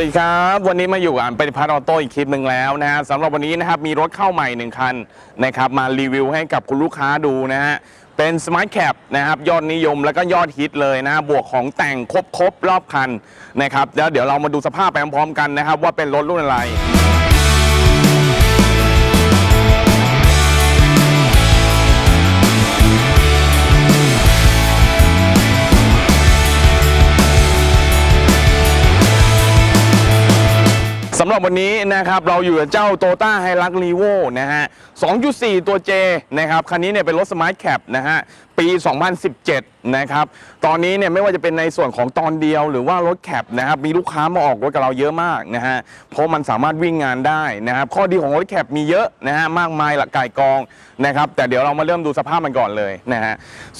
วัสดีครับ วันนี้มาอยู่กับอันปฏิพัฒน์ออโต้อีกคลิปหนึ่งแล้วนะฮะสำหรับวันนี้นะครับมีรถเข้าใหม่หนึ่งคันนะครับมารีวิวให้กับคุณลูกค้าดูนะฮะเป็น Smart Cap นะครับยอดนิยมแล้วก็ยอดฮิตเลยนะบวกของแต่งครบครบรอบคันนะครับแล้วเดี๋ยวเรามาดูสภาพไปพร้อมๆกันนะครับว่าเป็นรถรุ่นอะไร สำหรับวันนี้นะครับเราอยู่กับเจ้าโตต้าไฮรักรีโวนะฮะ 2.4 ตัว J นะครับ คันนี้เนี่ยเป็นรถ Smart Cap นะฮะ ปี 2017 นะครับ ตอนนี้เนี่ยไม่ว่าจะเป็นในส่วนของตอนเดียวหรือว่ารถแคปนะครับ มีลูกค้ามาออกรถกับเราเยอะมากนะฮะ เพราะมันสามารถวิ่งงานได้นะครับ ข้อดีของรถแคปมีเยอะนะฮะ มากมายหลักก่ายกองนะครับ แต่เดี๋ยวเรามาเริ่มดูสภาพมันก่อนเลยนะฮะ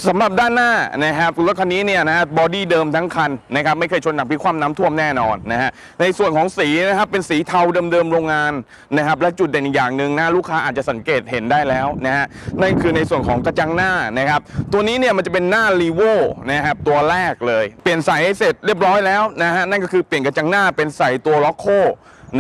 สำหรับด้านหน้านะครับรถคันนี้เนี่ยนะฮะบอดี้เดิมทั้งคันนะครับ ไม่เคยชนหนักพิความน้ำท่วมแน่นอนนะฮะ ในส่วนของสีนะครับ เป็นสีเทาเดิมๆโรงงานนะครับ และจุดเด่นอีกอย่างหนึ่งนะลูกค้าอาจจะสังเกตเห็นได้แล้วนะฮะนั่นคือในส่วนของกระจังหน้านะครับ ตัวนี้เนี่ยมันจะเป็นหน้ารีโวนะครับตัวแรกเลย เปลี่ยนใส่ให้เสร็จเรียบร้อยแล้วนะฮะนั่นก็คือเปลี่ยนกระจังหน้าเป็นใส่ตัวล็อกโค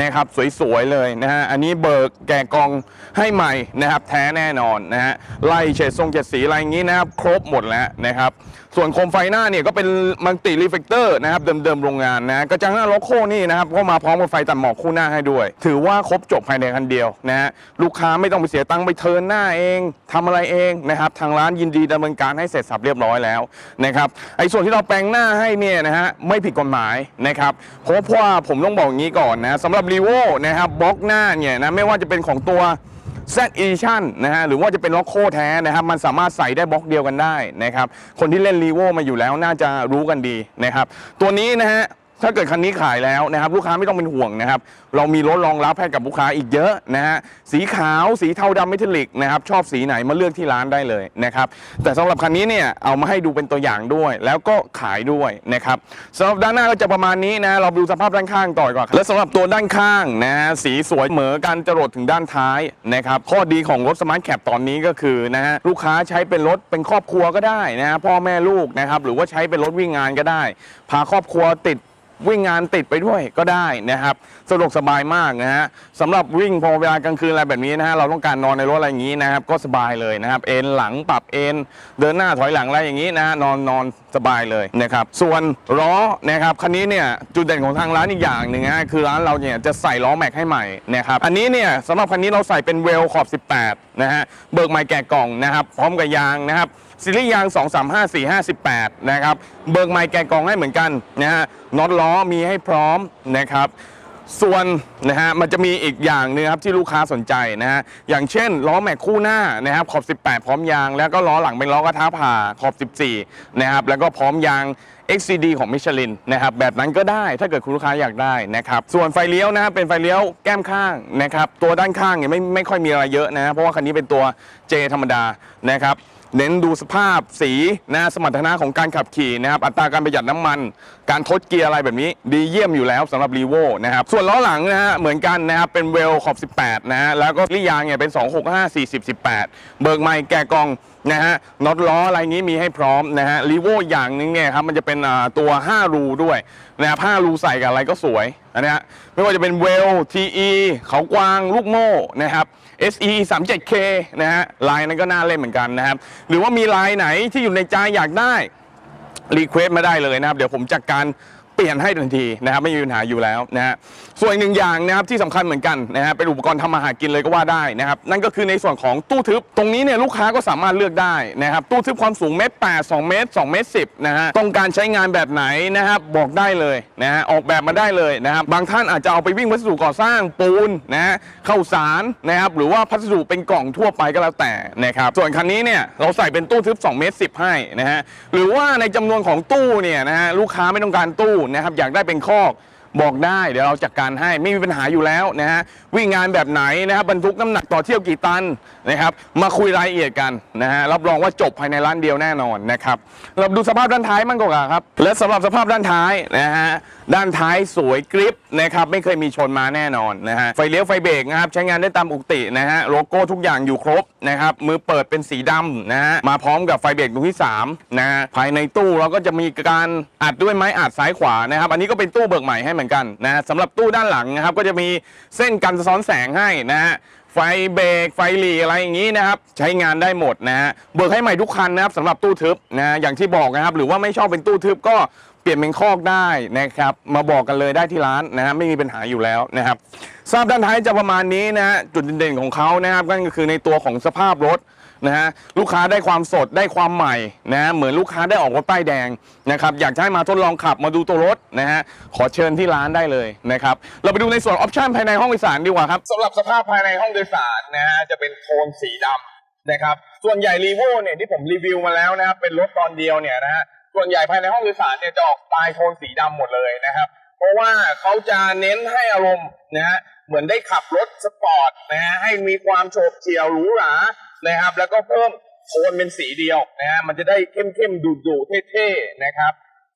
นะครับสวยๆเลยนะฮะอันนี้เบิกแก่กองให้ใหม่นะครับแท้แน่นอนนะฮะไล่เฉดทรงเฉดสีอะไรอย่างนี้นะครับครบหมดแล้วนะครับ ส่วนโคมไฟหน้าเนี่ยก็เป็นมัลติรีเฟกเตอร์นะครับเดิมๆโรงงานนะกระจังหน้าล็อกโคนี่นะครับก็มาพร้อมกับไฟตัดหมอกคู่หน้าให้ด้วย ถือว่าครบจบภายในคันเดียวนะฮะลูกค้าไม่ต้องไปเสียตังค์ไปเทินหน้าเองทำอะไรเองนะครับทางร้านยินดีดำเนินการให้เสร็จสับเรียบร้อยแล้วนะครับไอ้ส่วนที่เราแปลงหน้าให้เนี่ยนะฮะไม่ผิดกฎหมายนะครับเพราะเพราะว่าผมต้องบอกอย่างนี้ก่อนนะสำหรับรีโวนะครับบล็อกหน้าเนี่ยนะไม่ว่าจะเป็นของตัว Z Edition นะฮะหรือว่าจะเป็นล็อกโคแท้นะครับมันสามารถใส่ได้บล็อกเดียวกันได้นะครับคนที่เล่นรีโวมาอยู่แล้วน่าจะรู้กันดีนะครับตัวนี้นะฮะ ถ้าเกิดคันนี้ขายแล้วนะครับลูกค้าไม่ต้องเป็นห่วงนะครับ เรามีรถรองรับให้กับลูกค้าอีกเยอะนะฮะสีขาวสีเทาดำเมทัลลิกนะครับชอบสีไหนมาเลือกที่ร้านได้เลยนะครับแต่สำหรับคันนี้เนี่ยเอามาให้ดูเป็นตัวอย่างด้วย แล้วก็ขายด้วยนะครับสำหรับด้านหน้าก็จะประมาณนี้นะเราดูสภาพด้านข้างต่อก่อนและสำหรับตัวด้านข้างนะฮะสีสวยเหมือกันจรดถึงด้านท้ายนะครับข้อดีของรถสมาร์ทแคปตอนนี้ก็คือนะฮะลูกค้าใช้เป็นรถเป็นครอบครัวก็ได้นะฮะพ่อแม่ลูกนะครับหรือว่าใช้เป็นรถวิ่งงานก็ได้ พาครอบครัวติด วิ่งงานติดไปด้วยก็ได้นะครับสะดวกสบายมากนะฮะสำหรับวิ่งพอเวลากลางคืนอะไรแบบนี้นะฮะเราต้องการนอนในรถอะไรอย่างนี้นะครับก็สบายเลยนะครับ เอนหลังปรับเอนเดินหน้าถอยหลังอะไรอย่างนี้นะฮะนอนนอนสบายเลยนะครับ ส่วนล้อนะครับคันนี้เนี่ยจุดเด่นของทางร้านอีกอย่างหนึ่งนะคือร้านเราเนี่ยจะใส่ล้อแม็กให้ใหม่นะครับอันนี้เนี่ยสำหรับคันนี้เราใส่เป็นเวลขอบ 18 นะฮะเบิกใหม่แกะกล่องนะครับ พร้อมกับยางนะครับซีรีส์ยาง 235458 นะครับ เบิกไมค์แกะกองให้เหมือนกันนะฮะน็อตล้อมีให้พร้อมนะครับ ส่วนนะฮะมันจะมีอีกอย่างหนึงครับที่ลูกค้าสนใจนะฮะอย่างเช่นล้อแม็กคู่หน้านะครับขอบ 18 พร้อมยาง แล้วก็ล้อหลังเป็นล้อกระทะผ่าขอบ 14 นะครับแล้วก็พร้อมยาง XCD ของมิชลินนะครับแบบนั้นก็ได้ถ้าเกิดคุณลูกค้าอยากได้นะครับส่วนไฟเลี้ยวนะฮะเป็นไฟเลี้ยวแก้มข้างนะครับตัวด้านข้างเนี่ยไม่ไม่ค่อยมีอะไรเยอะนะฮะเพราะว่าคันนี้เป็นตัว J ธรรมดานะครับ เน้นดูสภาพสีนะสมรรถนะของการขับขี่นะครับอัตราการประหยัดน้ำมัน การทดเกียร์อะไรแบบนี้ดีเยี่ยมอยู่แล้วสำหรับรีโวนะครับส่วนล้อหลังนะฮะเหมือนกันนะครับเป็นเวลขอบ 18 นะฮะแล้วก็ลี่ยางเนี่ยเป็น 265 40 18 เบิกไมค์แกะกองนะฮะน็อตล้ออะไรงี้มีให้พร้อมนะฮะรีโวอย่างหนึงเนี่ยครับมันจะเป็นตัว5รูด้วยนะครับ5รูใส่กับอะไรก็สวยนะฮะไม่ว่าจะเป็นเวล TE เขากวางลูกโม่นะครับ SE 37K นะฮะลายนั้นก็น่าเล่นเหมือนกันนะครับ หรือว่ามีลายไหนที่อยู่ในใจอยากได้รีเควสมาได้เลยนะครับ เดี๋ยวผมจัดการ เปลี่ยนให้ทันทีนะครับไม่มีปัญหาอยู่แล้วนะฮะส่วนอีกหนึ่งอย่างนะครับที่สำคัญเหมือนกันนะฮะเป็นอุปกรณ์ทำมาหากินเลยก็ว่าได้นะครับนั่นก็คือในส่วนของตู้ทึบ ตรงนี้เนี่ยลูกค้าก็สามารถเลือกได้นะครับตู้ทึบความสูงเมตรแปดสองเมตรสองเมตรสิบนะฮะต้องการใช้งานแบบไหนนะครับบอกได้เลยนะฮะออกแบบมาได้เลยนะครับบางท่านอาจจะเอาไปวิ่งวัสดุก่อสร้างปูนนะฮะข้าสารนะครับหรือว่าพัสดุเป็นกล่องทั่วไปก็แล้วแต่นะครับส่วนคันนี้เนี่ยเราใส่เป็นตู้ทึบ2เมตร10ให้นะฮะหรือว่าในจำนวนของตู้เนี่ยนะฮะลูกค้าไม่ต้องการตู้นะครับอยากได้เป็นคอก บอกได้เดี๋ยวเราจัดการให้ไม่มีปัญหาอยู่แล้วนะฮะวิ่งงานแบบไหนนะครับบรรทุกน้ำหนักต่อเที่ยวกี่ตันนะครับมาคุยรายละเอียดกันนะฮะรับรองว่าจบภายในร้านเดียวแน่นอนนะครับเราดูสภาพด้านท้ายมั่งก่อนครับและสำหรับสภาพด้านท้ายนะฮะด้านท้ายสวยกริปนะครับไม่เคยมีชนมาแน่นอนนะฮะไฟเลี้ยวไฟเบรกนะครับใช้งานได้ตามปกตินะฮะโลโก้ทุกอย่างอยู่ครบนะครับมือเปิดเป็นสีดำนะฮะมาพร้อมกับไฟเบรกตรงที่3นะฮะภายในตู้เราก็จะมีการอัดด้วยไม้อัดซ้ายขวานะครับอันนี้ก็เป็นตู้เบิกใหม่ให้เหมือนกันนะสำหรับตู้ด้านหลังนะครับก็จะมีเส้นกันสะท้อนแสงให้นะฮะไฟเบรกไฟหลีอะไรอย่างนี้นะครับใช้งานได้หมดนะฮะเบิกให้ใหม่ทุกคันนะครับสำหรับตู้ทึบนะฮะอย่างที่บอกนะครับ หรือว่าไม่ชอบเป็นตู้ทึบก็เปลี่ยนเป็นคอกได้นะครับ มาบอกกันเลยได้ที่ร้านนะฮะไม่มีปัญหาอยู่แล้วนะครับทราบด้านท้ายจะประมาณนี้นะฮะจุดเด่นของเขานะครับก็คือในตัวของสภาพรถ นะฮะลูกค้าได้ความสดได้ความใหม่นะฮะเหมือนลูกค้าได้ออกรถป้ายแดงนะครับอยากจะให้มาทดลองขับมาดูตัวรถนะฮะขอเชิญที่ร้านได้เลยนะครับเราไปดูในส่วนออปชันภายในห้องโดยสารดีกว่าครับสำหรับสภาพภายในห้องโดยสารนะฮะจะเป็นโทนสีดำนะครับส่วนใหญ่รีโวเนี่ยที่ผมรีวิวมาแล้วนะครับเป็นรถตอนเดียวเนี่ยนะฮะส่วนใหญ่ภายในห้องโดยสารเนี่ยจะออกสไตล์โทนสีดำหมดเลยนะครับเพราะว่าเขาจะเน้นให้อารมณ์นะฮะเหมือนได้ขับรถสปอร์ตนะฮะให้มีความโฉบเฉี่ยวหรูหรา นะครับ แล้วก็เพิ่มโทนเป็นสีเดียวนะฮะมันจะได้เข้มเข้มๆดุดุๆเท่ๆนะครับ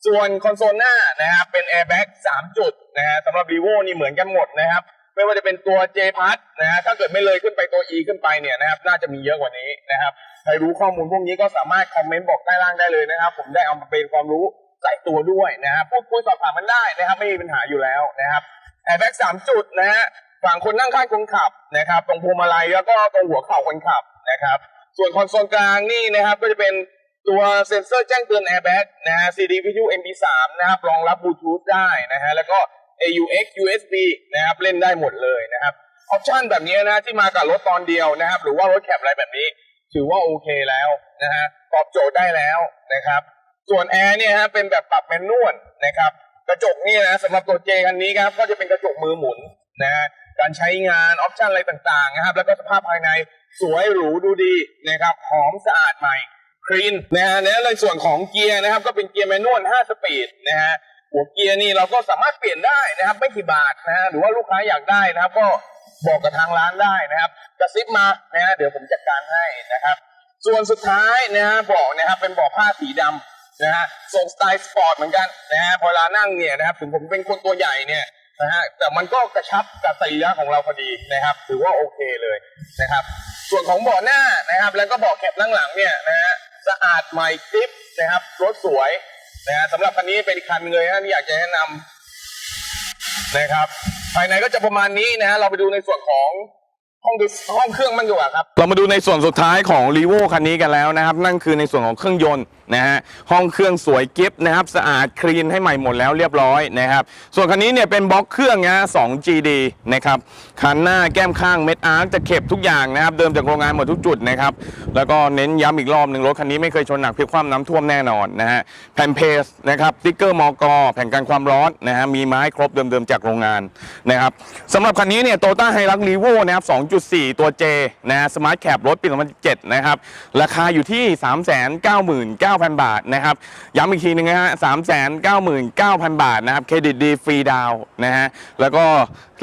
ส่วนคอนโซลหน้านะครับเป็นแอร์แบ็ก3จุดนะฮะสำหรับ r ีโวนี่เหมือนกันหมดนะครับไม่ว่าจะเป็นตัว J p a s นะฮะถ้าเกิดไม่เลยขึ้นไปตัว E ขึ้นไปเนี่ยนะครับ น่าจะมีเยอะกว่านี้นะครับใครรู้ข้อมูลพวกนี้ก็สามารถคอมเมนต์บอกใต้ล่างได้เลยนะครับ ผมได้เอามาเป็นความรู้ใส่ตัวด้วยนะครับพูดคุยสอบถามมันได้นะครับ ไม่มีปัญหาอยู่แล้วนะครับแอร์แบ็ก3จุดนะฮะ ฝั่งคนนั่งข้างคนขับนะครับ ตรงพวงมาลัยแล้วก็ตรงหัวเข่าคนขับนะครับ ส่วนคอนโซลกลางนี่นะครับก็จะเป็นตัวเซ็นเซอร์แจ้งเตือน airbag นะฮะ CD VTU MP3 นะครับรองรับบลูทูธได้นะฮะแล้วก็ AUX USB นะครับเล่นได้หมดเลยนะครับออปชันแบบนี้นะที่มากับรถตอนเดียวนะครับ หรือว่ารถแคปอะไรแบบนี้ ถือว่าโอเคแล้วนะฮะตอบโจทย์ได้แล้วนะครับ ส่วนแอร์เนี่ยฮะเป็นแบบปรับแมนนวลนะครับ กระจกนี่นะสำหรับตัวเจคันนี้ครับก็จะเป็นกระจกมือหมุนนะฮะ การใช้งานออปชันอะไรต่างๆนะครับ แล้วก็สภาพภายในสวยหรูดูดีนะครับหอมสะอาดใหม่คลีนนะฮะและในส่วนของเกียร์นะครับ ก็เป็นเกียร์แมนนวล 5 สปีดนะฮะหัวเกียร์นี่เราก็สามารถเปลี่ยนได้นะครับ ไม่กี่บาทนะฮะหรือว่าลูกค้าอยากได้นะครับ ก็บอกกับทางร้านได้นะครับกระซิบมานะฮะเดี๋ยวผมจัดการให้นะครับ ส่วนสุดท้ายนะฮะเบาะนะครับเป็นเบาะผ้าสีดำนะฮะทรงสไตล์สปอร์ตเหมือนกันนะฮะพอเวลานั่งเนี่ยนะครับถึงผมเป็นคนตัวใหญ่เนี่ย นะฮะแต่มันก็กระชับกับสรีระของเราพอดีนะครับ ถือว่าโอเคเลยนะครับ ส่วนของเบาะหน้านะครับ แล้วก็เบาะแคปนั่งหลังเนี่ยนะฮะสะอาดใหม่คลิปนะครับรถสวยนะฮะสำหรับคันนี้เป็นคันหนึ่งเลยฮะที่อยากจะแนะนำนะครับ ภายในก็จะประมาณนี้นะฮะเราไปดูในส่วนของ ห้องดูห้องเครื่องมันดีกว่าครับ เรามาดูในส่วนสุดท้ายของ r ีโวคันนี้กันแล้วนะครับ นั่นคือในส่วนของเครื่องยนต์นะฮะห้องเครื่องสวยกิฟนะครับ สะอาดคลีนให้ใหม่หมดแล้วเรียบร้อยนะครับ ส่วนคันนี้เนี่ยเป็นบล็อกเครื่องนะ 2GD นะครับคันหน้าแก้มข้างเม็ดอาร์จะเข็บทุกอย่างนะครับ เดิมจากโรงงานหมดทุกจุดนะครับแล้วก็เน้นย้ำอีกรอบหนึ่งรถคันนี้ไม่เคยชนหนักพลิกคว่ำน้ำท่วมแน่นอนนะฮะแผ่นเพสนะครับสติ๊กเกอร์มอกอแผ่นกันความร้อนนะฮะมีไม้ครบเดิมๆจากโรงงานนะครับสำหรับคันนี้เนี่ยโตต้าไฮรักรีโวนะครับ2.4 ตัว J นะสมาร์ทแคปรถปี 2017 นะครับ ราคาอยู่ที่ 399,000 บาทนะครับ ย้ำอีกทีหนึงนะฮะ 399,000 บาทนะครับ เครดิตดีฟรีดาวนะฮะ แล้วก็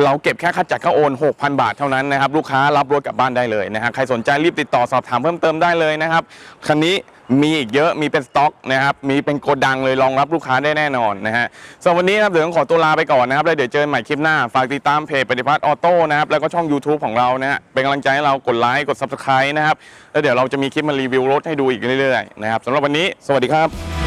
เราเก็บแค่ค่าจัดค่าโอน 6,000 บาทเท่านั้นนะครับลูกค้ารับรถกลับบ้านได้เลยนะฮะใครสนใจรีบติดต่อสอบถามเพิ่มเติมได้เลยนะครับคันนี้มีอีกเยอะมีเป็นสต็อกนะครับมีเป็นโกดังเลยรองรับลูกค้าได้แน่นอนนะฮะสำหรับวันนี้นะครับเดี๋ยวต้องขอตัวลาไปก่อนนะครับแล้วเดี๋ยวเจอกันใหม่คลิปหน้า ฝากติดตามเพจปฏิพัฒน์ออโต้นะครับแล้วก็ช่อง YouTube ของเรานะฮะเป็นกำลังใจให้เรากดไลค์กด Subscribe นะครับแล้วเดี๋ยวเราจะมีคลิปมารีวิวรถให้ดูอีกเรื่อยๆนะครับสำหรับวันนี้ สวัสดีครับ